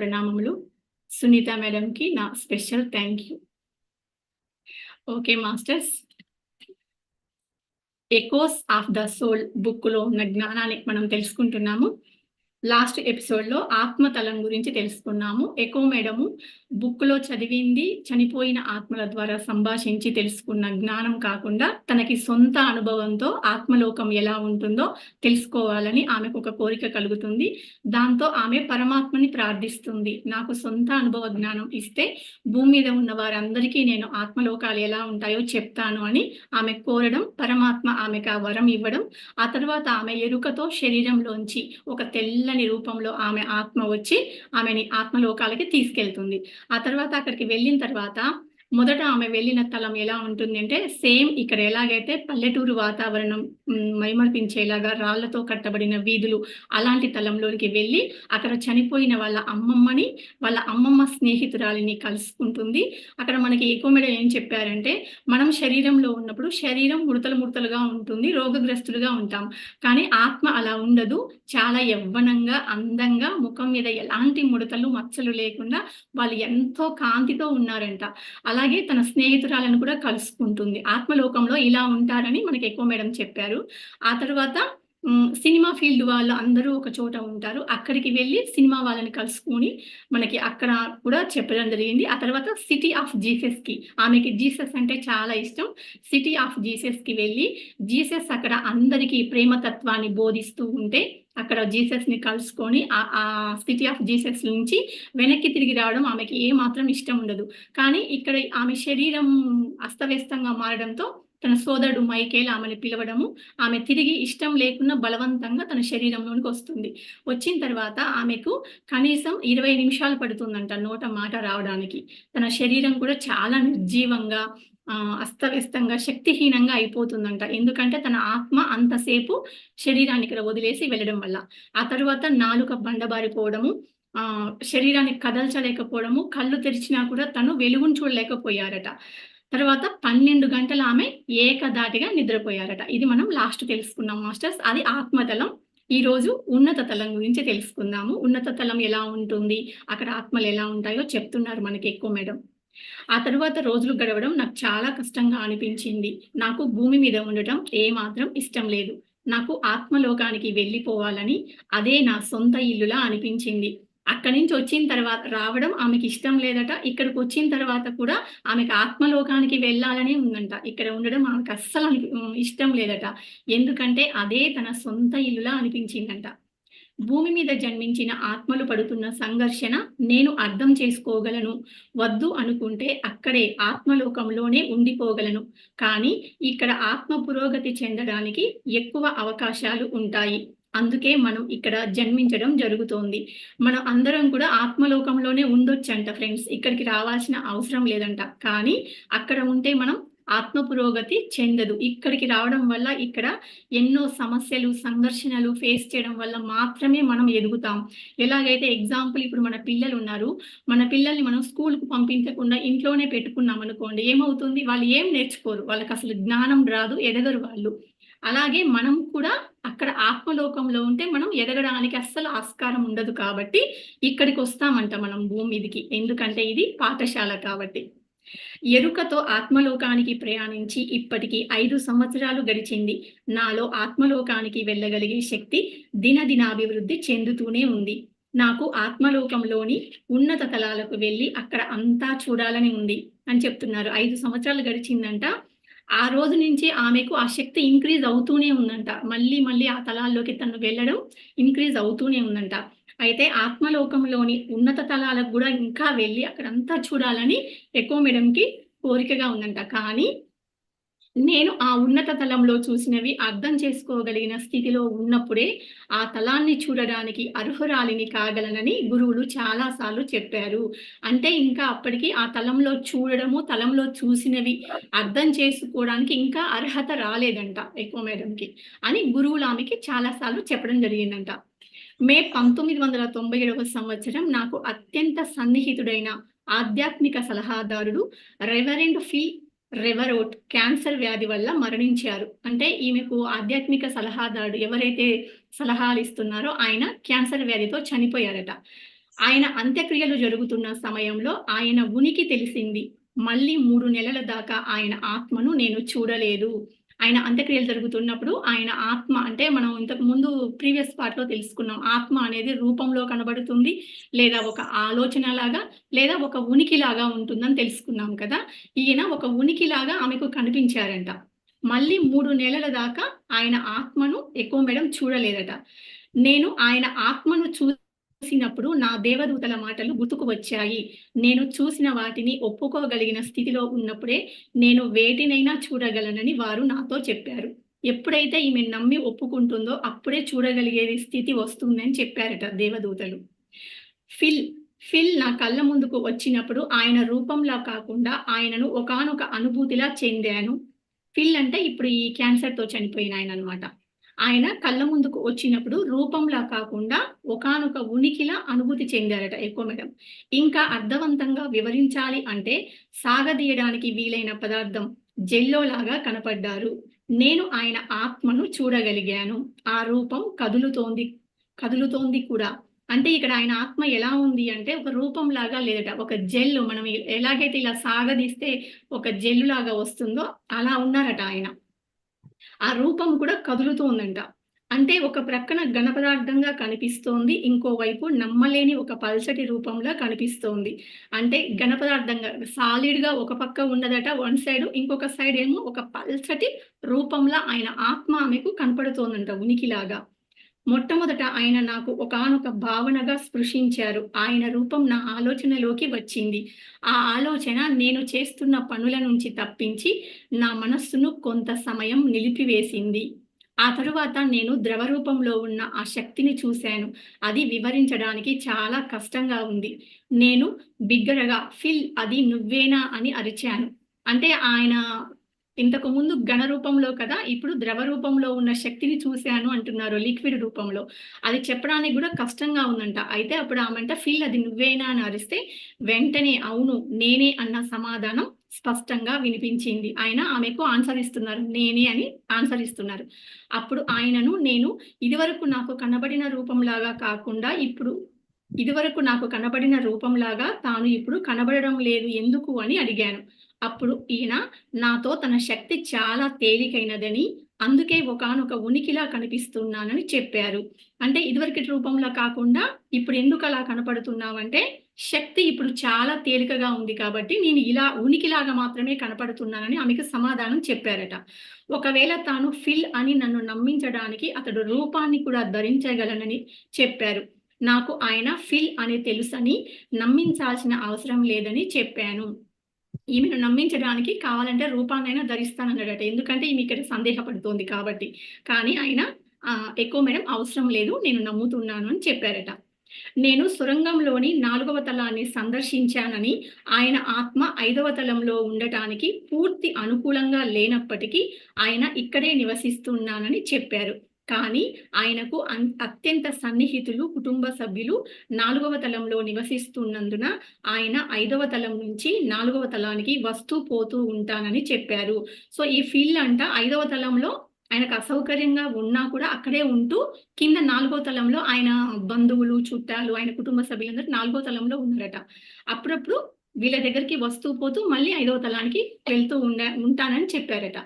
ప్రణామములు. సునీత మేడంకి నా special thank you. Okay masters. Echoes of the soul బుక్లో ఉన్న జ్ఞానాన్ని మనం తెలుసుకుంటున్నాము. లాస్ట్ ఎపిసోడ్లో ఆత్మతలం గురించి తెలుసుకున్నాము. ఎకో మేడము బుక్లో చదివింది చనిపోయిన ఆత్మల ద్వారా సంభాషించి తెలుసుకున్న జ్ఞానం కాకుండా తనకి సొంత అనుభవంతో ఆత్మలోకం ఎలా ఉంటుందో తెలుసుకోవాలని ఆమెకు ఒక కోరిక కలుగుతుంది. దాంతో ఆమె పరమాత్మని ప్రార్థిస్తుంది. నాకు సొంత అనుభవ జ్ఞానం ఇస్తే భూమి మీద ఉన్న వారందరికీ నేను ఆత్మలోకాలు ఎలా ఉంటాయో చెప్తాను అని ఆమె కోరడం పరమాత్మ ఆమెకు ఆ వరం ఇవ్వడం ఆ తర్వాత ఆమె ఎరుకతో శరీరంలోంచి ఒక తెల్ల తెల్లని రూపంలో ఆమె ఆత్మ వచ్చి ఆమెని ఆత్మలోకాలకి తీసుకెళ్తుంది. ఆ తర్వాత అక్కడికి వెళ్ళిన తర్వాత మొదట ఆమె వెళ్ళిన స్థలం ఎలా ఉంటుంది అంటే సేమ్ ఇక్కడ ఎలాగైతే పల్లెటూరు వాతావరణం మైమర్పించేలాగా రాళ్ళతో కట్టబడిన వీధులు అలాంటి తలంలోనికి వెళ్ళి అక్కడ చనిపోయిన వాళ్ళ అమ్మమ్మని వాళ్ళ అమ్మమ్మ స్నేహితురాలిని కలుసుకుంటుంది. అక్కడ మనకి ఏకోమెడ ఏం చెప్పారంటే మనం శరీరంలో ఉన్నప్పుడు శరీరం ముడతలు ముడతలుగా ఉంటుంది రోగగ్రస్తులుగా ఉంటాం. కానీ ఆత్మ అలా ఉండదు. చాలా యవ్వనంగా అందంగా ముఖం మీద ఎలాంటి ముడతలు మచ్చలు లేకుండా వాళ్ళు ఎంతో కాంతితో ఉన్నారంట. అలాగే తన స్నేహితురాలను కూడా కలుసుకుంటుంది. ఆత్మలోకంలో ఇలా ఉంటారని మనకి ఎక్కువ మేడం చెప్పారు. ఆ తర్వాత సినిమా ఫీల్డ్ వాళ్ళు అందరూ ఒక చోట ఉంటారు. అక్కడికి వెళ్ళి సినిమా వాళ్ళని కలుసుకొని మనకి అక్కడ కూడా చెప్పడం జరిగింది. ఆ తర్వాత సిటీ ఆఫ్ జీసస్కి ఆమెకి జీసస్ అంటే చాలా ఇష్టం. సిటీ ఆఫ్ జీసస్కి వెళ్ళి జీసస్ అక్కడ అందరికీ ప్రేమతత్వాన్ని బోధిస్తూ ఉంటే అక్కడ జీసస్ని కలుసుకొని ఆ సిటీ ఆఫ్ జీసస్ నుంచి వెనక్కి తిరిగి రావడం ఆమెకి ఏ మాత్రం ఇష్టం ఉండదు. కానీ ఇక్కడ ఆమె శరీరం అస్తవ్యస్తంగా మారడంతో తన సోదరుడు మైకేల్ ఆమెను పిలవడము. ఆమె తిరిగి ఇష్టం లేకుండా బలవంతంగా తన శరీరంలోనికి వస్తుంది. వచ్చిన తర్వాత ఆమెకు కనీసం ఇరవై నిమిషాలు పడుతుందంట నోట మాట రావడానికి. తన శరీరం కూడా చాలా నిర్జీవంగా ఆ, అస్తవ్యస్తంగా శక్తిహీనంగా అయిపోతుందంట. ఎందుకంటే తన ఆత్మ అంతసేపు శరీరాన్ని ఇక్కడ వదిలేసి వెళ్ళడం వల్ల. ఆ తర్వాత నాలుక బండబారిపోవడము ఆ శరీరాన్ని కదల్చలేకపోవడము కళ్ళు తెరిచినా కూడా తను వెలుగును చూడలేకపోయారట. తర్వాత పన్నెండు గంటలు ఆమె ఏకదాటిగా నిద్రపోయారట. ఇది మనం లాస్ట్ తెలుసుకున్నాం మాస్టర్స్ అది ఆత్మతలం. ఈ రోజు ఉన్నత తలం గురించి తెలుసుకుందాము. ఉన్నత తలం ఎలా ఉంటుంది? అక్కడ ఆత్మలు ఎలా ఉంటాయో చెప్తున్నారు మనకి ఎక్కువ మేడం. ఆ తర్వాత రోజులు గడవడం నాకు చాలా కష్టంగా అనిపించింది. నాకు భూమి మీద ఉండటం ఏమాత్రం ఇష్టం లేదు. నాకు ఆత్మలోకానికి వెళ్ళిపోవాలని అదే నా సొంత ఇల్లులా అనిపించింది. అక్కడి నుంచి వచ్చిన తర్వాత రావడం ఆమెకి ఇష్టం లేదట. ఇక్కడికి వచ్చిన తర్వాత కూడా ఆమెకు ఆత్మలోకానికి వెళ్ళాలనే ఉందంట. ఇక్కడ ఉండడం ఆమెకు అస్సలు అని ఇష్టం లేదట. ఎందుకంటే అదే తన సొంత ఇల్లులా అనిపించిందంట. భూమి మీద జన్మించిన ఆత్మలు పడుతున్న సంఘర్షణ నేను అర్థం చేసుకోగలను. వద్దు అనుకుంటే అక్కడే ఆత్మలోకంలోనే ఉండిపోగలను. కానీ ఇక్కడ ఆత్మ పురోగతి చెందడానికి ఎక్కువ అవకాశాలు ఉంటాయి. అందుకే మనం ఇక్కడ జన్మించడం జరుగుతోంది. మనం అందరం కూడా ఆత్మలోకంలోనే ఉండొచ్చంట ఫ్రెండ్స్. ఇక్కడికి రావాల్సిన అవసరం లేదంట. కానీ అక్కడ ఉంటే మనం ఆత్మ పురోగతి చెందదు. ఇక్కడికి రావడం వల్ల ఇక్కడ ఎన్నో సమస్యలు సంఘర్షణలు ఫేస్ చేయడం వల్ల మాత్రమే మనం ఎదుగుతాం. ఎలాగైతే ఎగ్జాంపుల్ ఇప్పుడు మన పిల్లలు ఉన్నారు. మన పిల్లల్ని మనం స్కూల్కు పంపించకుండా ఇంట్లోనే పెట్టుకున్నాం అనుకోండి ఏమవుతుంది? వాళ్ళు ఏం నేర్చుకోరు. వాళ్ళకి అసలు జ్ఞానం రాదు ఎదగరు వాళ్ళు. అలాగే మనం కూడా అక్కడ ఆత్మలోకంలో ఉంటే మనం ఎదగడానికి అస్సలు ఆస్కారం ఉండదు కాబట్టి ఇక్కడికి వస్తామంట మనం భూమి మీదికి. ఎందుకంటే ఇది పాఠశాల కాబట్టి. ఎరుకతో ఆత్మలోకానికి ప్రయాణించి ఇప్పటికి ఐదు సంవత్సరాలు గడిచింది. నాలో ఆత్మలోకానికి వెళ్ళగలిగే శక్తి దినదినాభివృద్ధి చెందుతూనే ఉంది. నాకు ఆత్మలోకంలోని ఉన్నత తలాలకు వెళ్ళి అక్కడ అంతా చూడాలని ఉంది అని చెప్తున్నారు. ఐదు సంవత్సరాలు గడిచిందంట. ఆ రోజు నుంచి ఆమెకు ఆ శక్తి ఇంక్రీజ్ అవుతూనే ఉందంట. మళ్ళీ మళ్ళీ ఆ తలాల్లోకి తను వెళ్ళడం ఇంక్రీజ్ అవుతూనే ఉందంట. అయితే ఆత్మలోకంలోని ఉన్నత తలాలకు కూడా ఇంకా వెళ్ళి అక్కడంతా చూడాలని ఎక్కువ మేడంకి కోరికగా ఉందంట. కానీ నేను ఆ ఉన్నత తలంలో చూసినవి అర్థం చేసుకోగలిగిన స్థితిలో ఉన్నప్పుడే ఆ తలాన్ని చూడడానికి అర్హురాలిని కాగలనని గురువులు చాలాసార్లు చెప్పారు. అంటే ఇంకా అప్పటికి ఆ తలంలో చూడడము తలంలో చూసినవి అర్థం చేసుకోవడానికి ఇంకా అర్హత రాలేదంట ఎక్కువ మేడంకి అని గురువులు ఆమెకి చాలాసార్లు చెప్పడం జరిగిందంట. మే పంతొమ్మిది వందల తొంభై ఏడవ సంవత్సరం నాకు అత్యంత సన్నిహితుడైన ఆధ్యాత్మిక సలహాదారుడు రెవరెండ్ ఫీ రెవరోట్ క్యాన్సర్ వ్యాధి వల్ల మరణించారు. అంటే ఈమెకు ఆధ్యాత్మిక సలహాదారుడు ఎవరైతే సలహాలు ఇస్తున్నారో ఆయన క్యాన్సర్ వ్యాధితో చనిపోయారట. ఆయన అంత్యక్రియలు జరుగుతున్న సమయంలో ఆయన ఉనికి తెలిసింది. మళ్ళీ మూడు నెలల దాకా ఆయన ఆత్మను నేను చూడలేదు. ఆయన అంత్యక్రియలు జరుగుతున్నప్పుడు ఆయన ఆత్మ అంటే మనం ఇంతకు ముందు ప్రీవియస్ పార్ట్లో తెలుసుకున్నాం. ఆత్మ అనేది రూపంలో కనబడుతుంది లేదా ఒక ఆలోచన లాగా లేదా ఒక ఉనికి లాగా ఉంటుందని తెలుసుకున్నాం కదా. ఈయన ఒక ఉనికి లాగా ఆమెకు కనిపించారంట. మళ్ళీ మూడు నెలల దాకా ఆయన ఆత్మను ఎక్కువ మేడం చూడలేదట. నేను ఆయన ఆత్మను చూ చూసినప్పుడు నా దేవదూతల మాటలు గుర్తుకు వచ్చాయి. నేను చూసిన వాటిని ఒప్పుకోగలిగిన స్థితిలో ఉన్నప్పుడే నేను వేటినైనా చూడగలనని వారు నాతో చెప్పారు. ఎప్పుడైతే ఈమె నమ్మి ఒప్పుకుంటుందో అప్పుడే చూడగలిగే స్థితి వస్తుందని చెప్పారట దేవదూతలు. ఫిల్ ఫిల్ నా కళ్ళ ముందుకు వచ్చినప్పుడు ఆయన రూపంలా కాకుండా ఆయనను ఒకానొక అనుభూతిలా చెందాను. ఫిల్ అంటే ఇప్పుడు ఈ క్యాన్సర్తో చనిపోయిన ఆయన అనమాట ఆయన కళ్ళ ముందుకు వచ్చినప్పుడు రూపంలా కాకుండా ఒకానొక ఉనికిలా అనుభూతి చెందారట ఎక్కువ మేడం. ఇంకా అర్థవంతంగా వివరించాలి అంటే సాగదీయడానికి వీలైన పదార్థం జెల్లో లాగా కనపడ్డారు. నేను ఆయన ఆత్మను చూడగలిగాను. ఆ రూపం కదులుతోంది కదులుతోంది కూడా. అంటే ఇక్కడ ఆయన ఆత్మ ఎలా ఉంది అంటే ఒక రూపం లాగా లేదట ఒక జెల్ మనం ఎలాగైతే ఇలా సాగదీస్తే ఒక జెల్లు లాగా వస్తుందో అలా ఉన్నారట ఆయన. ఆ రూపం కూడా కదులుతోందంట అంటే ఒక ప్రక్కన ఘనపదార్థంగా కనిపిస్తోంది ఇంకోవైపు నమ్మలేని ఒక పల్చటి రూపంలో కనిపిస్తోంది. అంటే ఘనపదార్థంగా సాలిడ్గా ఒక పక్క ఉన్నదట వన్ సైడ్ ఇంకొక సైడ్ ఏమో ఒక పల్చటి రూపంలో ఆయన ఆత్మ ఆమెకు కనపడుతోందంట ఉనికిలాగా. మొట్టమొదట ఆయన నాకు ఒకానొక భావనగా స్పృశించారు. ఆయన రూపం నా ఆలోచనలోకి వచ్చింది. ఆ ఆలోచన నేను చేస్తున్న పనుల నుంచి తప్పించి నా మనస్సును కొంత సమయం నిలిపివేసింది. ఆ తరువాత నేను ద్రవ రూపంలో ఉన్న ఆ శక్తిని చూశాను. అది వివరించడానికి చాలా కష్టంగా ఉంది. నేను బిగ్గరగా ఫిల్ అది నువ్వేనా? అని అరిచాను. అంటే ఆయన ఇంతకు ముందు ఘన రూపంలో కదా ఇప్పుడు ద్రవ రూపంలో ఉన్న శక్తిని చూశాను అంటున్నారు లిక్విడ్ రూపంలో. అది చెప్పడానికి కూడా కష్టంగా ఉందంట. అయితే అప్పుడు ఆమెంట ఫీల్ అది నువ్వేనా? అని అరిస్తే వెంటనే అవును నేనే అన్న సమాధానం స్పష్టంగా వినిపించింది. ఆయన ఆమెకు ఆన్సర్ ఇస్తున్నారు నేనే అని ఆన్సర్ ఇస్తున్నారు. అప్పుడు ఆయనను నేను ఇదివరకు నాకు కనబడిన రూపంలాగా కాకుండా ఇప్పుడు ఇదివరకు నాకు కనబడిన రూపంలాగా తాను ఇప్పుడు కనబడడం లేదు ఎందుకు అని అడిగాను. అప్పుడు ఈయన నాతో తన శక్తి చాలా తేలికైనదని అందుకే ఒకనొక ఉనికిలా కనిపిస్తున్నానని చెప్పారు. అంటే ఇదివరకటి రూపంలో కాకుండా ఇప్పుడు ఎందుకు అలా కనపడుతున్నావంటే శక్తి ఇప్పుడు చాలా తేలికగా ఉంది కాబట్టి నేను ఇలా ఉనికిలాగా మాత్రమే కనపడుతున్నానని ఆమెకు సమాధానం చెప్పారట. ఒకవేళ తాను ఫిల్ అని నన్ను నమ్మించడానికి అతడు రూపాన్ని కూడా ధరించగలనని చెప్పారు. నాకు ఆయన ఫిల్ అని తెలుసని నమ్మించాల్సిన అవసరం లేదని చెప్పాను. ఈమెను నమ్మించడానికి కావాలంటే రూపాన్నైనా ధరిస్తానన్నాడట. ఎందుకంటే ఈమె ఇక్కడ సందేహపడుతోంది కాబట్టి. కానీ ఆయన ఎక్కువ మేడం అవసరం లేదు నేను నమ్ముతున్నాను అని చెప్పారట. నేను సొరంగంలోని నాలుగవ తలాన్ని సందర్శించానని ఆయన ఆత్మ ఐదవ తలంలో ఉండటానికి పూర్తి అనుకూలంగా లేనప్పటికీ ఆయన ఇక్కడే నివసిస్తున్నానని చెప్పారు. కానీ ఆయనకు అత్యంత సన్నిహితులు కుటుంబ సభ్యులు నాలుగవ తలంలో నివసిస్తున్నందున ఆయన ఐదవ తలం నుంచి నాలుగవ తలానికి వస్తూ పోతూ ఉంటానని చెప్పారు. సో ఈ ఫీల్డ్ అంట ఐదవ తలంలో ఆయనకు అసౌకర్యంగా ఉన్నా కూడా అక్కడే ఉంటూ కింద నాలుగో తలంలో ఆయన బంధువులు చుట్టాలు ఆయన కుటుంబ సభ్యులందరూ నాలుగో తలంలో ఉన్నారట. అప్పుడప్పుడు వీళ్ళ దగ్గరికి వస్తూ పోతూ మళ్ళీ ఐదవ తలానికి వెళ్తూ ఉండ ఉంటానని చెప్పారట.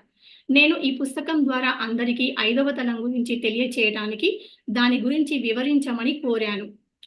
నేను ఈ పుస్తకం ద్వారా అందరికీ ఐదవ తలం గురించి తెలియచేయడానికి దాని గురించి వివరించమని కోరాను.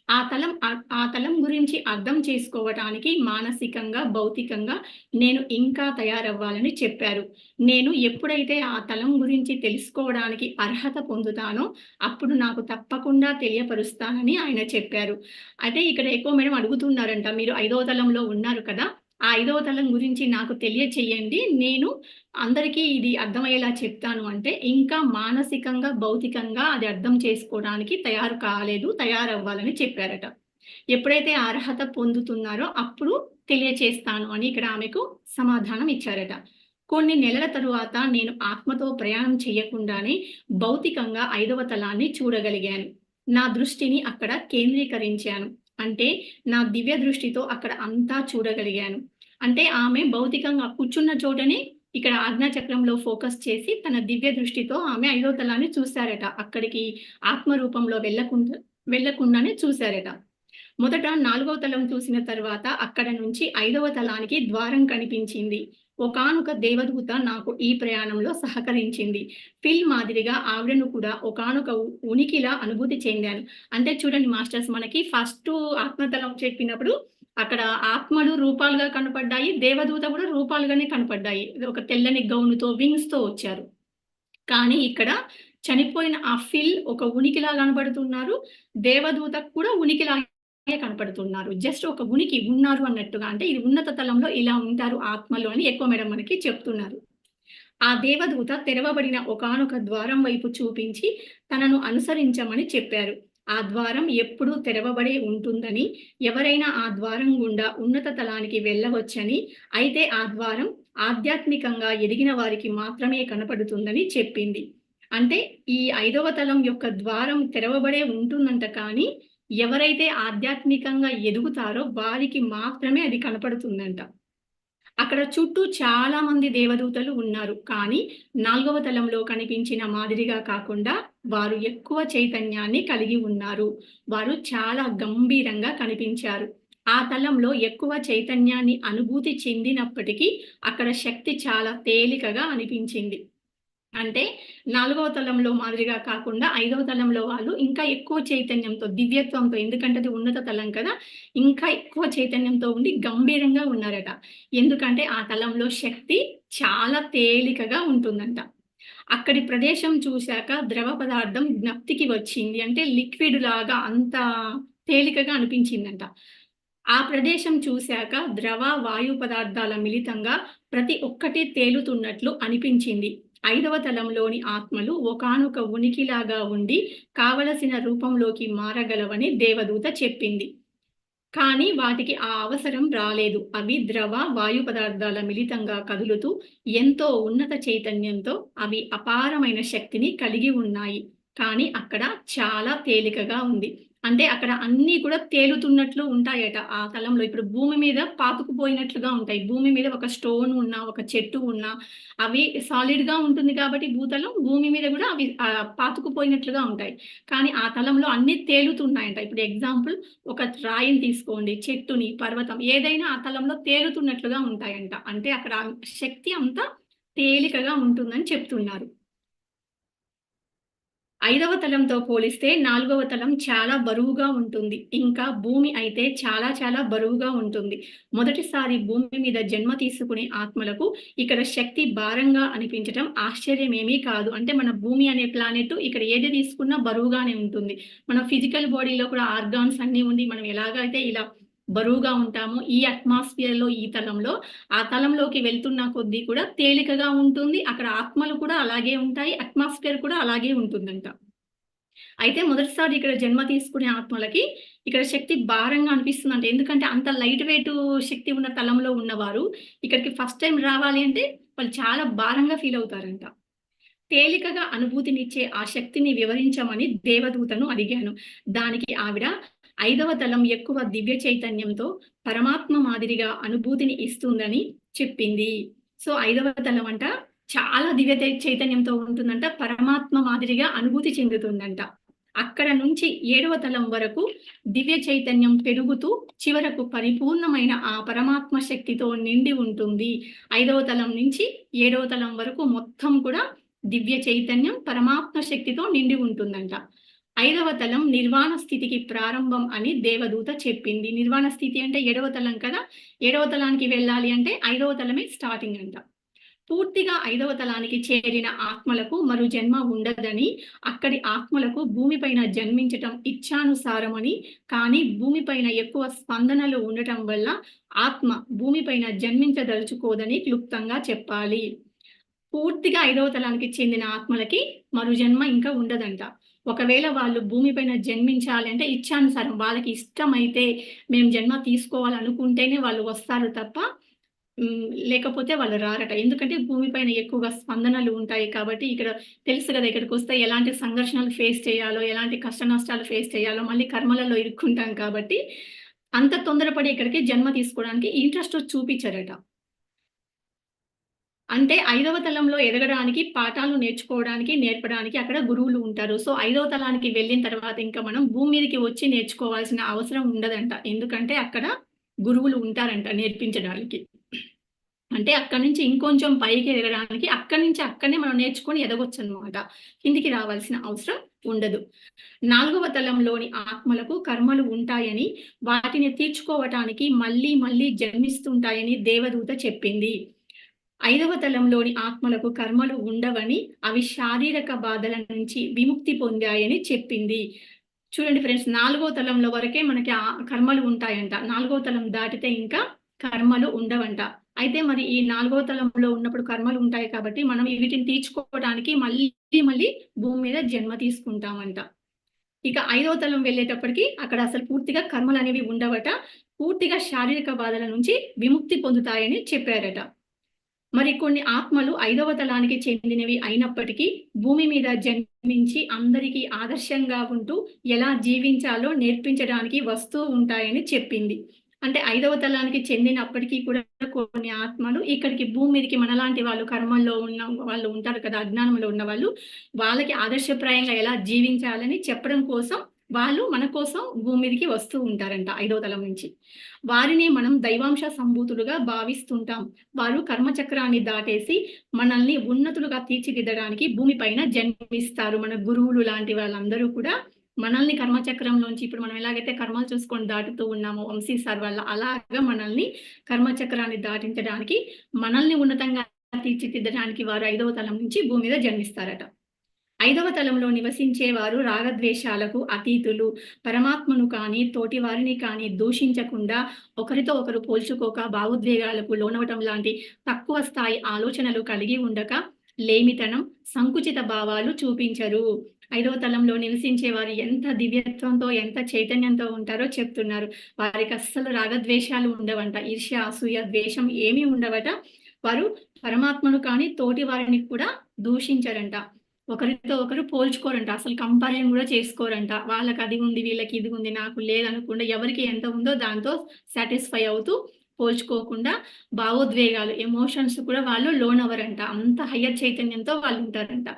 ఆ తలం ఆ తలం గురించి అర్థం చేసుకోవటానికి మానసికంగా భౌతికంగా నేను ఇంకా తయారవ్వాలని చెప్పారు. నేను ఎప్పుడైతే ఆ తలం గురించి తెలుసుకోవడానికి అర్హత పొందుతానో అప్పుడు నాకు తప్పకుండా తెలియపరుస్తానని ఆయన చెప్పారు. అయితే ఇక్కడ ఎక్కువ మేడం అడుగుతున్నారంట మీరు ఐదవ తలంలో ఉన్నారు కదా ఆ ఐదవ తలం గురించి నాకు తెలియచేయండి నేను అందరికీ ఇది అర్థమయ్యేలా చెప్తాను అంటే ఇంకా మానసికంగా భౌతికంగా అది అర్థం చేసుకోవడానికి తయారు కాలేదు తయారవ్వాలని చెప్పారట. ఎప్పుడైతే అర్హత పొందుతున్నారో అప్పుడు తెలియచేస్తాను అని ఇక్కడ ఆమెకు సమాధానం ఇచ్చారట. కొన్ని నెలల తరువాత నేను ఆత్మతో ప్రయాణం చేయకుండానే భౌతికంగా ఐదవ తలాన్ని చూడగలిగాను. నా దృష్టిని అక్కడ కేంద్రీకరించాను. అంటే నా దివ్య దృష్టితో అక్కడ అంతా చూడగలిగాను. అంటే ఆమె భౌతికంగా కూర్చున్న చోటనే ఇక్కడ ఆజ్ఞాచక్రంలో ఫోకస్ చేసి తన దివ్య దృష్టితో ఆమె ఐదో తలాన్ని చూశారట. అక్కడికి ఆత్మ రూపంలో వెళ్ళకుండా వెళ్ళకుండానే చూశారట. మొదట నాలుగవ తలం చూసిన తర్వాత అక్కడ నుంచి ఐదవ తలానికి ద్వారం కనిపించింది. ఒకానొక దేవదూత నాకు ఈ ప్రయాణంలో సహకరించింది. ఫిల్ మాదిరిగా ఆవిడను కూడా ఒకానొక ఉనికిలా అనుభూతి చెందాను. అంటే చూడండి మాస్టర్స్ మనకి ఫస్ట్ ఆత్మతలం చెప్పినప్పుడు అక్కడ ఆత్మలు రూపాలుగా కనపడ్డాయి దేవదూత కూడా రూపాలుగానే కనపడ్డాయి. ఒక తెల్లని గౌనుతో వింగ్స్తో వచ్చారు. కానీ ఇక్కడ చనిపోయిన ఆ ఫిల్ ఒక ఉనికిలా కనబడుతున్నారు. దేవదూత కూడా ఉనికిలా కనపడుతున్నారు. జస్ట్ ఒక ఉనికి ఉన్నారు అన్నట్టుగా అంటే ఇది ఉన్నత తలంలో ఇలా ఉంటారు ఆత్మలు అని ఎక్కువ మేడం మనకి చెప్తున్నారు. ఆ దేవదూత తెరవబడిన ఒకానొక ద్వారం వైపు చూపించి తనను అనుసరించమని చెప్పారు. ఆ ద్వారం ఎప్పుడూ తెరవబడే ఉంటుందని ఎవరైనా ఆ ద్వారం గుండా ఉన్నత తలానికి వెళ్ళవచ్చని అయితే ఆ ద్వారం ఆధ్యాత్మికంగా ఎదిగిన వారికి మాత్రమే కనపడుతుందని చెప్పింది. అంటే ఈ ఐదవ తలం యొక్క ద్వారం తెరవబడే ఉంటుందంట కానీ ఎవరైతే ఆధ్యాత్మికంగా ఎదుగుతారో వారికి మాత్రమే అది కనపడుతుందంట. అక్కడ చుట్టూ చాలా మంది దేవదూతలు ఉన్నారు. కానీ నాలుగవ తలంలో కనిపించిన మాదిరిగా కాకుండా వారు ఎక్కువ చైతన్యాన్ని కలిగి ఉన్నారు. వారు చాలా గంభీరంగా కనిపించారు. ఆ తలంలో ఎక్కువ చైతన్యాన్ని అనుభూతి చెందినప్పటికీ అక్కడ శక్తి చాలా తేలికగా అనిపించింది. అంటే నాలుగవ తలంలో మాదిరిగా కాకుండా ఐదవ తలంలో వాళ్ళు ఇంకా ఎక్కువ చైతన్యంతో దివ్యత్వంతో ఎందుకంటే అది ఉన్నత తలం కదా ఇంకా ఎక్కువ చైతన్యంతో ఉండి గంభీరంగా ఉన్నారట. ఎందుకంటే ఆ తలంలో శక్తి చాలా తేలికగా ఉంటుందంట. అక్కడి ప్రదేశం చూశాక ద్రవ పదార్థం జ్ఞప్తికి వచ్చింది. అంటే లిక్విడ్ లాగా అంత తేలికగా అనిపించిందంట. ఆ ప్రదేశం చూశాక ద్రవ వాయు పదార్థాల మిళితంగా ప్రతి ఒక్కటి తేలుతున్నట్లు అనిపించింది. ఐదవ తలంలోని ఆత్మలు ఒకానొక ఉనికిలాగా ఉండి కావలసిన రూపంలోకి మారగలవని దేవదూత చెప్పింది. కానీ వాటికి ఆ అవసరం రాలేదు. అవి ద్రవ వాయు పదార్థాల మిళితంగా కదులుతూ ఎంతో ఉన్నత చైతన్యంతో అవి అపారమైన శక్తిని కలిగి ఉన్నాయి. కానీ అక్కడ చాలా తేలికగా ఉంది. అంటే అక్కడ అన్నీ కూడా తేలుతున్నట్లు ఉంటాయట ఆ తలంలో ఇప్పుడు భూమి మీద పాతుకుపోయినట్లుగా ఉంటాయి. భూమి మీద ఒక స్టోన్ ఉన్నా ఒక చెట్టు ఉన్నా అవి సాలిడ్గా ఉంటుంది కాబట్టి భూతలం భూమి మీద కూడా అవి పాతుకుపోయినట్లుగా ఉంటాయి. కానీ ఆ తలంలో అన్ని తేలుతున్నాయంట. ఇప్పుడు ఎగ్జాంపుల్ ఒక రాయిని తీసుకోండి చెట్టుని పర్వతం ఏదైనా ఆ తలంలో తేలుతున్నట్లుగా ఉంటాయంట. అంటే అక్కడ శక్తి అంతా తేలికగా ఉంటుందని చెప్తున్నారు. ఐదవ తలంతో పోలిస్తే నాలుగవ తలం చాలా బరువుగా ఉంటుంది. ఇంకా భూమి అయితే చాలా చాలా బరువుగా ఉంటుంది. మొదటిసారి భూమి మీద జన్మ తీసుకునే ఆత్మలకు ఇక్కడ శక్తి భారంగా అనిపించటం ఆశ్చర్యమేమీ కాదు. అంటే మన భూమి అనే ప్లానెట్ ఇక్కడ ఏది తీసుకున్నా బరువుగానే ఉంటుంది. మన ఫిజికల్ బాడీలో కూడా ఆర్గాన్స్ అన్ని ఉండి మనం ఎలాగైతే ఇలా బరువుగా ఉంటాము. ఈ అట్మాస్ఫియర్లో ఈ తలంలో. ఆ తలంలోకి వెళ్తున్న కొద్దీ కూడా తేలికగా ఉంటుంది. అక్కడ ఆత్మలు కూడా అలాగే ఉంటాయి. అట్మాస్ఫియర్ కూడా అలాగే ఉంటుందంట. అయితే మొదటిసారి ఇక్కడ జన్మ తీసుకునే ఆత్మలకి ఇక్కడ శక్తి భారంగా అనిపిస్తుంది అంటే ఎందుకంటే అంత లైట్ వెయిట్ శక్తి ఉన్న తలంలో ఉన్నవారు ఇక్కడికి ఫస్ట్ టైం రావాలి అంటే వాళ్ళు చాలా భారంగా ఫీల్ అవుతారంట. తేలికగా అనుభూతినిచ్చే ఆ శక్తిని వివరించమని దేవదూతను అడిగాను. దానికి ఆవిడ ఐదవ తలం ఎక్కువ దివ్య చైతన్యంతో పరమాత్మ మాదిరిగా అనుభూతిని ఇస్తుందని చెప్పింది. సో ఐదవ తలం అంట చాలా దివ్య చైతన్యంతో ఉంటుందంట పరమాత్మ మాదిరిగా అనుభూతి చెందుతుందంట. అక్కడ నుంచి ఏడవ తలం వరకు దివ్య చైతన్యం పెరుగుతూ చివరకు పరిపూర్ణమైన ఆ పరమాత్మ శక్తితో నిండి ఉంటుంది. ఐదవ తలం నుంచి ఏడవ తలం వరకు మొత్తం కూడా దివ్య చైతన్యం పరమాత్మ శక్తితో నిండి ఉంటుందంట. ఐదవ తలం నిర్వాణ స్థితికి ప్రారంభం అని దేవదూత చెప్పింది. నిర్వాణ స్థితి అంటే ఏడవ తలం కదా? ఏడవ తలానికి వెళ్ళాలి అంటే ఐదవ తలమే స్టార్టింగ్ అంట. పూర్తిగా ఐదవ తలానికి చేరిన ఆత్మలకు మరు జన్మ ఉండదని అక్కడి ఆత్మలకు భూమిపైన జన్మించటం ఇచ్చానుసారమని కానీ భూమిపైన ఎక్కువ స్పందనలు ఉండటం వల్ల ఆత్మ భూమిపైన జన్మించదలుచుకోదని క్లుప్తంగా చెప్పాలి. పూర్తిగా ఐదవ తలానికి చెందిన ఆత్మలకి మరు జన్మ ఇంకా ఉండదంట. ఒకవేళ వాళ్ళు భూమిపైన జన్మించాలి అంటే ఇచ్చానుసారం వాళ్ళకి ఇష్టమైతే మేము జన్మ తీసుకోవాలనుకుంటేనే వాళ్ళు వస్తారు తప్ప లేకపోతే వాళ్ళు రారట. ఎందుకంటే భూమిపైన ఎక్కువగా స్పందనలు ఉంటాయి కాబట్టి ఇక్కడ తెలుసు కదా ఇక్కడికి వస్తే ఎలాంటి సంఘర్షణలు ఫేస్ చేయాలో ఎలాంటి కష్ట నష్టాలు ఫేస్ చేయాలో మళ్ళీ కర్మలలో ఇరుక్కుంటాం కాబట్టి అంత తొందరపడి ఇక్కడికి జన్మ తీసుకోవడానికి ఇంట్రెస్ట్ చూపించారట. అంటే ఐదవ తలంలో ఎదగడానికి పాఠాలు నేర్చుకోవడానికి నేర్పడానికి అక్కడ గురువులు ఉంటారు. సో ఐదవ తలానికి వెళ్ళిన తర్వాత ఇంకా మనం భూమి మీదకి వచ్చి నేర్చుకోవాల్సిన అవసరం ఉండదంట. ఎందుకంటే అక్కడ గురువులు ఉంటారంట నేర్పించడానికి. అంటే అక్కడ నుంచి ఇంకొంచెం పైకి ఎదగడానికి అక్కడి నుంచి అక్కడనే మనం నేర్చుకొని ఎదగొచ్చు అనమాట కిందికి రావాల్సిన అవసరం ఉండదు. నాలుగవ తలంలోని ఆత్మలకు కర్మలు ఉంటాయని వాటిని తీర్చుకోవటానికి మళ్ళీ మళ్ళీ జన్మిస్తుంటాయని దేవదూత చెప్పింది. ఐదవ తలంలోని ఆత్మలకు కర్మలు ఉండవని అవి శారీరక బాధల నుంచి విముక్తి పొందాయని చెప్పింది. చూడండి ఫ్రెండ్స్ నాలుగో తలంలో వరకే మనకి ఆ కర్మలు ఉంటాయంట. నాలుగో తలం దాటితే ఇంకా కర్మలు ఉండవంట. అయితే మరి ఈ నాలుగో తలంలో ఉన్నప్పుడు కర్మలు ఉంటాయి కాబట్టి మనం వీటిని తీర్చుకోవడానికి మళ్ళీ మళ్ళీ భూమి మీద జన్మ తీసుకుంటామంట. ఇక ఐదవ తలం వెళ్ళేటప్పటికి అక్కడ అసలు పూర్తిగా కర్మలు అనేవి ఉండవట. పూర్తిగా శారీరక బాధల నుంచి విముక్తి పొందుతాయని చెప్పారట. మరి కొన్ని ఆత్మలు ఐదవ తలానికి చెందినవి అయినప్పటికీ భూమి మీద జన్మించి అందరికీ ఆదర్శంగా ఉంటూ ఎలా జీవించాలో నేర్పించడానికి వస్తూ ఉంటాయని చెప్పింది. అంటే ఐదవ తలానికి చెందినప్పటికీ కూడా కొన్ని ఆత్మలు ఇక్కడికి భూమి మీదకి మనలాంటి వాళ్ళు కర్మల్లో ఉన్న వాళ్ళు ఉంటారు కదా అజ్ఞానంలో ఉన్న వాళ్ళు వాళ్ళకి ఆదర్శప్రాయంగా ఎలా జీవించాలని చెప్పడం కోసం వాళ్ళు మన కోసం భూమి మీదకి వస్తూ ఉంటారంట ఐదో తలం నుంచి. వారిని మనం దైవాంశ సంభూతులుగా భావిస్తుంటాం. వారు కర్మచక్రాన్ని దాటేసి మనల్ని ఉన్నతులుగా తీర్చిదిద్దడానికి భూమిపైన జన్మిస్తారు. మన గురువులు లాంటి వాళ్ళందరూ కూడా మనల్ని కర్మచక్రంలోంచి ఇప్పుడు మనం ఎలాగైతే కర్మలు చూసుకొని దాటుతూ ఉన్నామో వంశీ సార్ వల్ల అలాగా మనల్ని కర్మచక్రాన్ని దాటించడానికి మనల్ని ఉన్నతంగా తీర్చిదిద్దడానికి వారు ఐదవ తలం నుంచి భూమి మీద జన్మిస్తారట. ఐదవ తలంలో నివసించేవారు రాగద్వేషాలకు అతీతులు. పరమాత్మను కానీ తోటి వారిని కానీ దూషించకుండా ఒకరితో ఒకరు పోల్చుకోక భావోద్వేగాలకు లోనవటం లాంటి తక్కువ స్థాయి ఆలోచనలు కలిగి ఉండక లేమితనం సంకుచిత భావాలు చూపించరు. ఐదవ తలంలో నివసించే వారు ఎంత దివ్యత్వంతో ఎంత చైతన్యంతో ఉంటారో చెప్తున్నారు. వారికి అస్సలు రాగద్వేషాలు ఉండవంట. ఈర్ష్య అసూయ ద్వేషం ఏమీ ఉండవట. వారు పరమాత్మను కానీ తోటి వారిని కూడా దూషించరంట. ఒకరితో ఒకరు పోల్చుకోరంట. అసలు కంపారిజన్ కూడా చేసుకోరంట. వాళ్ళకి అది ఉంది వీళ్ళకి ఇది ఉంది నాకు లేదనకుండా ఎవరికి ఎంత ఉందో దాంతో సాటిస్ఫై అవుతూ పోల్చుకోకుండా భావోద్వేగాలు ఎమోషన్స్ కూడా వాళ్ళు లోన్ అవ్వరంట అంత హయ్యర్ చైతన్యంతో వాళ్ళు ఉంటారంట.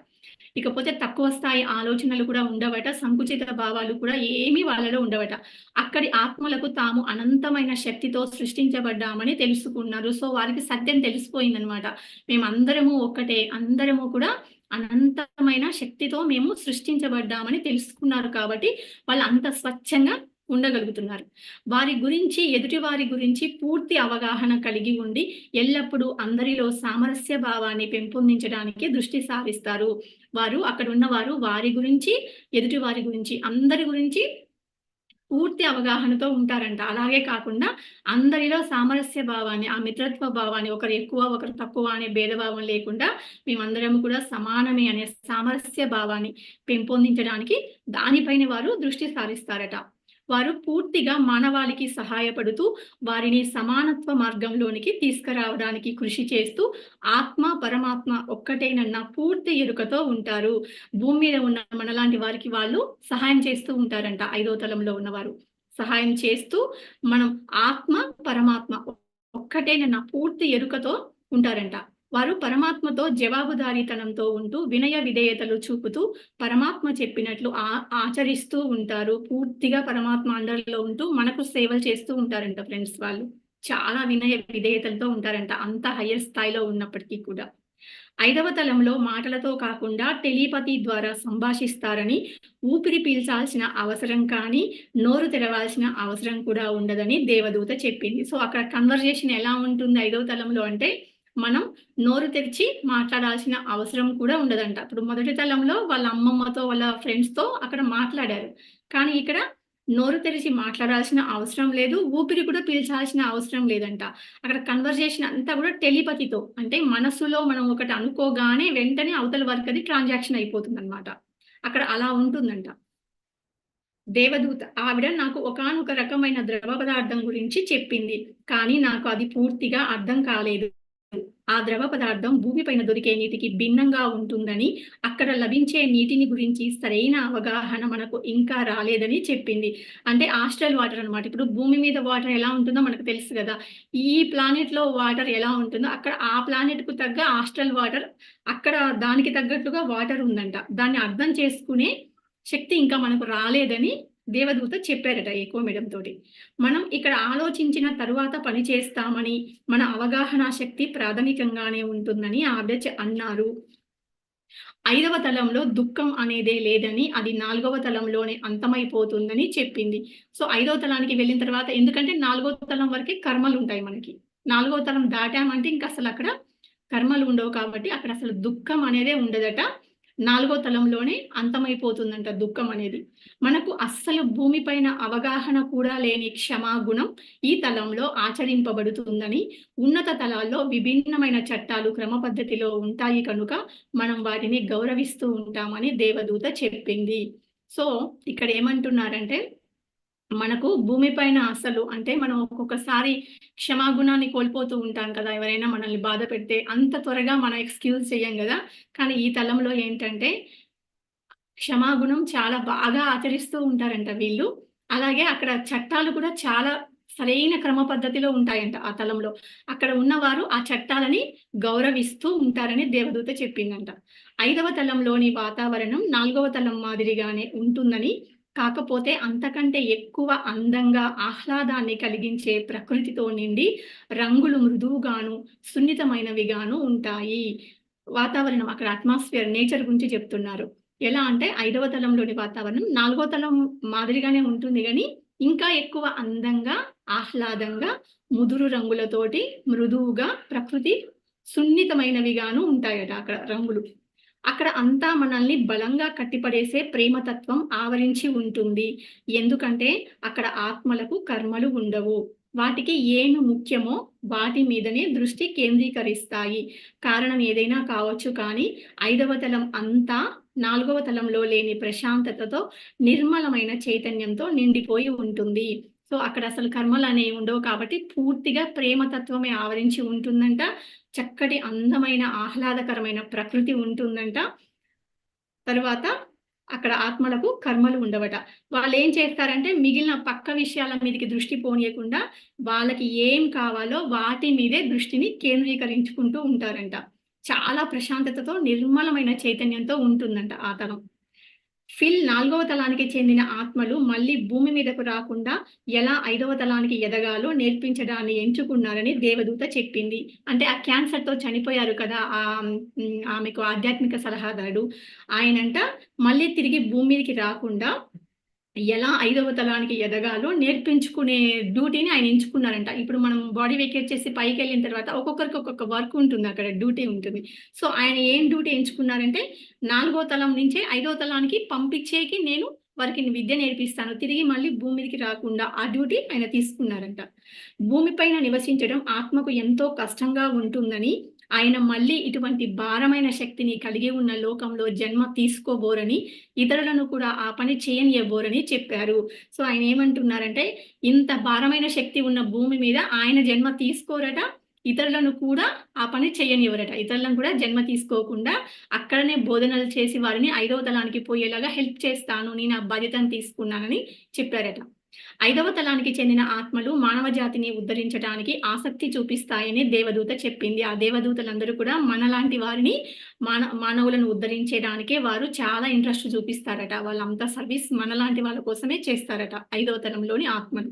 ఇకపోతే తక్కువ స్థాయి ఆలోచనలు కూడా ఉండవట సంకుచిత భావాలు కూడా ఏమీ వాళ్ళలో ఉండవట. అక్కడి ఆత్మలకు తాము అనంతమైన శక్తితో సృష్టించబడ్డామని తెలుసుకున్నారు. సో వారికి సత్యం తెలిసిపోయిందనమాట. మేము అందరము ఒక్కటే అందరము కూడా అనంతమైన శక్తితో మేము సృష్టించబడ్డామని తెలుసుకున్నారు కాబట్టి వాళ్ళు అంత స్వచ్ఛంగా ఉండగలుగుతున్నారు. వారి గురించి ఎదుటి వారి గురించి పూర్తి అవగాహన కలిగి ఉండి ఎల్లప్పుడూ అందరిలో సామరస్య భావాన్ని పెంపొందించడానికి దృష్టి సారిస్తారు. వారు అక్కడ ఉన్నవారు వారి గురించి ఎదుటి వారి గురించి అందరి గురించి పూర్తి అవగాహనతో ఉంటారంట. అలాగే కాకుండా అందరిలో సామరస్య భావాన్ని ఆ మిత్రత్వ భావాన్ని ఒకరు ఎక్కువ ఒకరు తక్కువ అనే భేదభావం లేకుండా మేమందరం కూడా సమానమే అనే సామరస్య భావాన్ని పెంపొందించడానికి దానిపైన వారు దృష్టి సారిస్తారట. వారు పూర్తిగా మానవాళికి సహాయపడుతూ వారిని సమానత్వ మార్గంలోనికి తీసుకురావడానికి కృషి చేస్తూ ఆత్మ పరమాత్మ ఒక్కటేనన్న పూర్తి ఎరుకతో ఉంటారు. భూమి మీద ఉన్న మనలాంటి వారికి వాళ్ళు సహాయం చేస్తూ ఉంటారంట ఐదో తలంలో ఉన్నవారు. సహాయం చేస్తూ మనం ఆత్మ పరమాత్మ ఒక్కటేనన్న పూర్తి ఎరుకతో ఉంటారంట. వారు పరమాత్మతో జవాబుదారీతనంతో ఉంటూ వినయ విధేయతలు చూపుతూ పరమాత్మ చెప్పినట్లు ఆ ఆచరిస్తూ ఉంటారు. పూర్తిగా పరమాత్మ అందరిలో ఉంటూ మనకు సేవలు చేస్తూ ఉంటారంట ఫ్రెండ్స్ వాళ్ళు. చాలా వినయ విధేయతలతో ఉంటారంట అంత హయ్యర్ స్థాయిలో ఉన్నప్పటికీ కూడా. ఐదవ తలంలో మాటలతో కాకుండా టెలిపతి ద్వారా సంభాషిస్తారని ఊపిరి పీల్చాల్సిన అవసరం కానీ నోరు తెరవాల్సిన అవసరం కూడా ఉండదని దేవదూత చెప్పింది. సో అక్కడ కన్వర్జేషన్ ఎలా ఉంటుంది ఐదవ తలంలో అంటే మనం నోరు తెరిచి మాట్లాడాల్సిన అవసరం కూడా ఉండదంట. ఇప్పుడు మొదటి తలంలో వాళ్ళ అమ్మమ్మతో వాళ్ళ ఫ్రెండ్స్తో అక్కడ మాట్లాడారు. కానీ ఇక్కడ నోరు తెరిచి మాట్లాడాల్సిన అవసరం లేదు ఊపిరి కూడా పీల్చాల్సిన అవసరం లేదంట. అక్కడ కన్వర్జేషన్ అంతా కూడా టెలిపతితో అంటే మనసులో మనం ఒకటి అనుకోగానే వెంటనే అవతల వరకు అది ట్రాన్సాక్షన్ అయిపోతుంది అనమాట అక్కడ అలా ఉంటుందంట. దేవదూత ఆవిడ నాకు ఒకనొక రకమైన ద్రవ పదార్థం గురించి చెప్పింది. కానీ నాకు అది పూర్తిగా అర్థం కాలేదు. ఆ ద్రవ పదార్థం భూమిపైన దొరికే నీటికి భిన్నంగా ఉంటుందని అక్కడ లభించే నీటిని గురించి సరైన అవగాహన మనకు ఇంకా రాలేదని చెప్పింది. అంటే ఆస్ట్రల్ వాటర్ అనమాట ఇప్పుడు భూమి మీద వాటర్ ఎలా ఉంటుందో మనకు తెలుసు కదా. ఈ ప్లానెట్లో వాటర్ ఎలా ఉంటుందో అక్కడ ఆ ప్లానెట్కు తగ్గ ఆస్ట్రల్ వాటర్ అక్కడ దానికి తగ్గట్లుగా వాటర్ ఉందంట. దాన్ని అర్థం చేసుకునే శక్తి ఇంకా మనకు రాలేదని దేవదూత చెప్పారట ఎక్కువ మేడం తోటి. మనం ఇక్కడ ఆలోచించిన తరువాత పని చేస్తామని మన అవగాహన శక్తి ప్రాథమికంగానే ఉంటుందని ఆవిడ చె- అన్నారు. ఐదవ తలంలో దుఃఖం అనేదే లేదని అది నాలుగవ తలంలోనే అంతమైపోతుందని చెప్పింది. సో ఐదవ తలానికి వెళ్ళిన తర్వాత ఎందుకంటే నాలుగవ తలం వరకే కర్మలు ఉంటాయి మనకి. నాలుగవ తలం దాటామంటే ఇంకా అసలు అక్కడ కర్మలు ఉండవు కాబట్టి అక్కడ అసలు దుఃఖం అనేదే ఉండదట. నాలుగో తలంలోనే అంతమైపోతుందంట దుఃఖం అనేది. మనకు అస్సలు భూమిపైన అవగాహన కూడా లేని క్షమాగుణం ఈ తలంలో ఆచరింపబడుతుందని ఉన్నత తలాల్లో విభిన్నమైన చట్టాలు క్రమ పద్ధతిలో ఉంటాయి కనుక మనం వాటిని గౌరవిస్తూ ఉంటామని దేవదూత చెప్పింది. సో ఇక్కడ ఏమంటున్నారంటే మనకు భూమిపైన అసలు అంటే మనం ఒక్కొక్కసారి క్షమాగుణాన్ని కోల్పోతూ ఉంటాం కదా. ఎవరైనా మనల్ని బాధ పెడితే అంత త్వరగా మనం ఎక్స్క్యూజ్ చేయం కదా. కానీ ఈ తలంలో ఏంటంటే క్షమాగుణం చాలా బాగా ఆచరిస్తూ ఉంటారంట వీళ్ళు. అలాగే అక్కడ చట్టాలు కూడా చాలా సరైన క్రమ పద్ధతిలో ఉంటాయంట ఆ తలంలో. అక్కడ ఉన్నవారు ఆ చట్టాలని గౌరవిస్తూ ఉంటారని దేవదూత చెప్పిందంట. ఐదవ తలంలోని వాతావరణం నాలుగవ తలం మాదిరిగానే ఉంటుందని కాకపోతే అంతకంటే ఎక్కువ అందంగా ఆహ్లాదాన్ని కలిగించే ప్రకృతితో నిండి రంగులు మృదువుగాను సున్నితమైనవిగాను ఉంటాయి. వాతావరణం అక్కడ అట్మాస్ఫియర్ నేచర్ గురించి చెప్తున్నారు. ఎలా అంటే ఐదవ తలంలోని వాతావరణం నాలుగో తలం మాదిరిగానే ఉంటుంది కానీ ఇంకా ఎక్కువ అందంగా ఆహ్లాదంగా ముదురు రంగులతోటి మృదువుగా ప్రకృతి సున్నితమైనవిగాను ఉంటాయట అక్కడ రంగులు. అక్కడ అంతా మనల్ని బలంగా కట్టిపడేసే ప్రేమతత్వం ఆవరించి ఉంటుంది. ఎందుకంటే అక్కడ ఆత్మలకు కర్మలు ఉండవు. వాటికి ఏమి ముఖ్యమో వాటి మీదనే దృష్టి కేంద్రీకరిస్తాయి. కారణం ఏదైనా కావచ్చు కానీ ఐదవ తలం అంతా నాలుగవ తలంలో లేని ప్రశాంతతతో నిర్మలమైన చైతన్యంతో నిండిపోయి ఉంటుంది. సో అక్కడ అసలు కర్మలు అనేవి ఉండవు కాబట్టి పూర్తిగా ప్రేమతత్వమే ఆవరించి ఉంటుందంట. చక్కటి అందమైన ఆహ్లాదకరమైన ప్రకృతి ఉంటుందంట. తర్వాత అక్కడ ఆత్మలకు కర్మలు ఉండవట. వాళ్ళు ఏం చేస్తారంటే మిగిలిన పక్క విషయాల మీదకి దృష్టి పోనీయకుండా వాళ్ళకి ఏం కావాలో వాటి మీదే దృష్టిని కేంద్రీకరించుకుంటూ ఉంటారంట. చాలా ప్రశాంతతతో నిర్మలమైన చైతన్యంతో ఉంటుందంట ఆ తరం. ఫిల్ నాలుగవ తలానికి చెందిన ఆత్మలు మళ్ళీ భూమి మీదకు రాకుండా ఎలా ఐదవ తలానికి ఎదగాలో నేర్పించడాన్ని ఎంచుకున్నారని దేవదూత చెప్పింది. అంటే ఆ క్యాన్సర్తో చనిపోయారు కదా ఆ ఆమెకు ఆధ్యాత్మిక సలహాదారుడు. ఆయనంట మళ్ళీ తిరిగి భూమి మీదకి రాకుండా ఎలా ఐదవ తలానికి ఎదగాలో నేర్పించుకునే డ్యూటీని ఆయన ఎంచుకున్నారంట. ఇప్పుడు మనం బాడీ వెకేట్ చేసి పైకి వెళ్ళిన తర్వాత ఒక్కొక్కరికి ఒక్కొక్క వర్క్ ఉంటుంది అక్కడ డ్యూటీ ఉంటుంది. సో ఆయన ఏం డ్యూటీ ఎంచుకున్నారంటే నాలుగో తలం నుంచే ఐదో తలానికి పంపించేకి నేను వారికి విద్య నేర్పిస్తాను. తిరిగి మళ్ళీ భూమి మీదకి రాకుండా ఆ డ్యూటీ ఆయన తీసుకున్నారంట. భూమిపైన నివసించడం ఆత్మకు ఎంతో కష్టంగా ఉంటుందని ఆయన మళ్ళీ ఇటువంటి భారమైన శక్తిని కలిగి ఉన్న లోకంలో జన్మ తీసుకోబోరని ఇతరులను కూడా ఆ పని చేయనియబోరని చెప్పారు. సో ఆయన ఏమంటున్నారంటే ఇంత భారమైన శక్తి ఉన్న భూమి మీద ఆయన జన్మ తీసుకోరట ఇతరులను కూడా ఆ పని చేయనివ్వరట. ఇతరులను కూడా జన్మ తీసుకోకుండా అక్కడనే బోధనలు చేసి వారిని ఐదవ తలానికి పోయేలాగా హెల్ప్ చేస్తాను నేను ఆ బాధ్యతను తీసుకున్నానని చెప్పారట. ఐదవ తలానికి చెందిన ఆత్మలు మానవ జాతిని ఉద్ధరించడానికి ఆసక్తి చూపిస్తాయని దేవదూత చెప్పింది. ఆ దేవదూతలందరూ కూడా మనలాంటి వారిని మాన మానవులను ఉద్ధరించడానికే వారు చాలా ఇంట్రెస్ట్ చూపిస్తారట. వాళ్ళంతా సర్వీస్ మనలాంటి వాళ్ళ కోసమే చేస్తారట ఐదవ తలంలోని ఆత్మలు.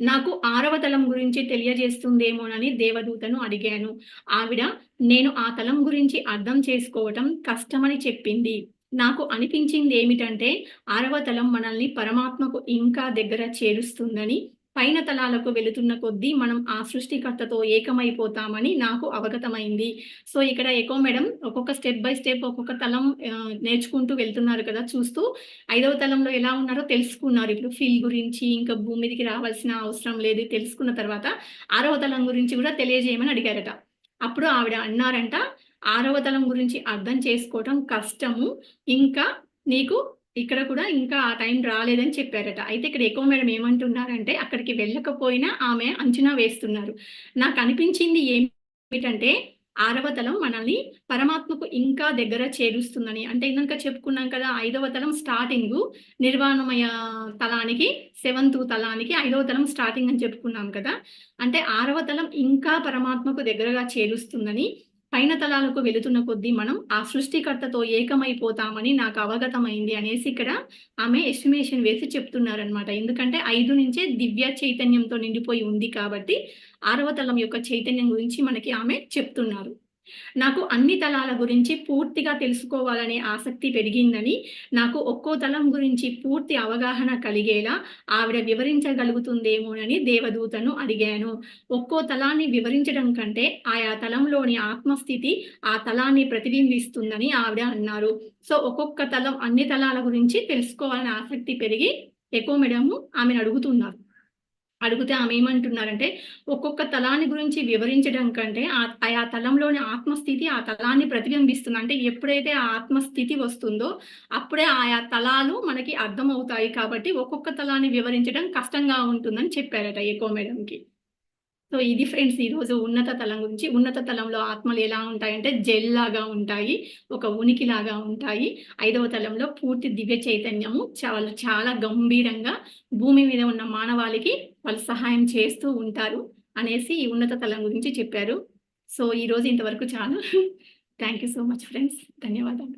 నాకు ఆరవ తలం గురించి తెలియజేస్తుందేమోనని దేవదూతను అడిగాను. ఆవిడ నేను ఆ తలం గురించి అర్థం చేసుకోవటం కష్టమని చెప్పింది. నాకు అనిపించింది ఏమిటంటే ఆరవ తలం మనల్ని పరమాత్మకు ఇంకా దగ్గర చేరుస్తుందని పైన తలాలకు వెళుతున్న కొద్దీ మనం ఆ సృష్టికర్తతో ఏకమైపోతామని నాకు అవగతమైంది. సో ఇక్కడ ఎకో మేడం ఒక్కొక్క స్టెప్ బై స్టెప్ ఒక్కొక్క తలం నేర్చుకుంటూ వెళ్తున్నారు కదా చూస్తూ ఐదవ తలంలో ఎలా ఉన్నారో తెలుసుకున్నారు. ఇప్పుడు ఫీల్ గురించి ఇంకా భూమి మీదకి రావాల్సిన అవసరం లేదు తెలుసుకున్న తర్వాత ఆరవ తలం గురించి కూడా తెలియజేయమని అడిగారట. అప్పుడు ఆవిడ అన్నారంట ఆరవ తలం గురించి అర్థం చేసుకోవటం కష్టము. ఇంకా నీకు ఇక్కడ కూడా ఇంకా ఆ టైం రాలేదని చెప్పారట. అయితే ఇక్కడ ఎక్కువ మేడం ఏమంటున్నారంటే అక్కడికి వెళ్ళకపోయినా ఆమె అంచనా వేస్తున్నారు. నాకు అనిపించింది ఏమిటంటే ఆరవ తలం మనల్ని పరమాత్మకు ఇంకా దగ్గర చేరుస్తుందని. అంటే ఇందాక చెప్పుకున్నాం కదా ఐదవ తలం స్టార్టింగ్ నిర్వాణమయ తలానికి సెవెంత్ తలానికి ఐదవ తలం స్టార్టింగ్ అని చెప్పుకున్నాం కదా. అంటే ఆరవ తలం ఇంకా పరమాత్మకు దగ్గరగా చేరుస్తుందని పైన తలాలకు వెళుతున్న కొద్దీ మనం ఆ సృష్టికర్తతో ఏకమైపోతామని నాకు అవగతమైంది అనేసి ఇక్కడ ఆమె ఎస్టిమేషన్ వేసి చెప్తున్నారనమాట ఎందుకంటే ఐదు నుంచే దివ్య చైతన్యంతో నిండిపోయి ఉంది కాబట్టి ఆరవ తలం యొక్క చైతన్యం గురించి మనకి ఆమె చెప్తున్నారు. నాకు అన్ని తలాల గురించి పూర్తిగా తెలుసుకోవాలనే ఆసక్తి పెరిగిందని నాకు ఒక్కో తలం గురించి పూర్తి అవగాహన కలిగేలా ఆవిడ వివరించగలుగుతుందేమోనని దేవదూతను అడిగాను. ఒక్కో తలాన్ని వివరించడం కంటే ఆయా తలంలోని ఆత్మస్థితి ఆ తలాన్ని ప్రతిబింబిస్తుందని ఆవిడ అన్నారు. సో ఒక్కొక్క తలం అన్ని తలాల గురించి తెలుసుకోవాలని ఆసక్తి పెరిగి ఎకోమెడము ఆమెను అడుగుతున్నారు. అడిగితే ఆమె ఏమంటున్నారంటే ఒక్కొక్క తలాన్ని గురించి వివరించడం కంటే ఆ తలంలోని ఆత్మస్థితి ఆ తలాన్ని ప్రతిబింబిస్తుంది. అంటే ఎప్పుడైతే ఆ ఆత్మస్థితి వస్తుందో అప్పుడే ఆయా తలాలు మనకి అర్థమవుతాయి కాబట్టి ఒక్కొక్క తలాన్ని వివరించడం కష్టంగా ఉంటుందని చెప్పారట ఏకో మేడంకి. సో ఇది ఫ్రెండ్స్ ఈరోజు ఉన్నత తలం గురించి ఉన్నత తలంలో ఆత్మలు ఎలా ఉంటాయంటే జెల్ లాగా ఉంటాయి ఒక ఉనికి లాగా ఉంటాయి. ఐదవ తలంలో పూర్తి దివ్య చైతన్యము చాలా చాలా గంభీరంగా భూమి మీద ఉన్న మానవాళికి వాళ్ళు సహాయం చేస్తూ ఉంటారు అనేసి ఈ ఉన్నత తలం గురించి చెప్పారు. సో ఈరోజు ఇంతవరకు చాలు. Thank you so much friends ధన్యవాదాలు.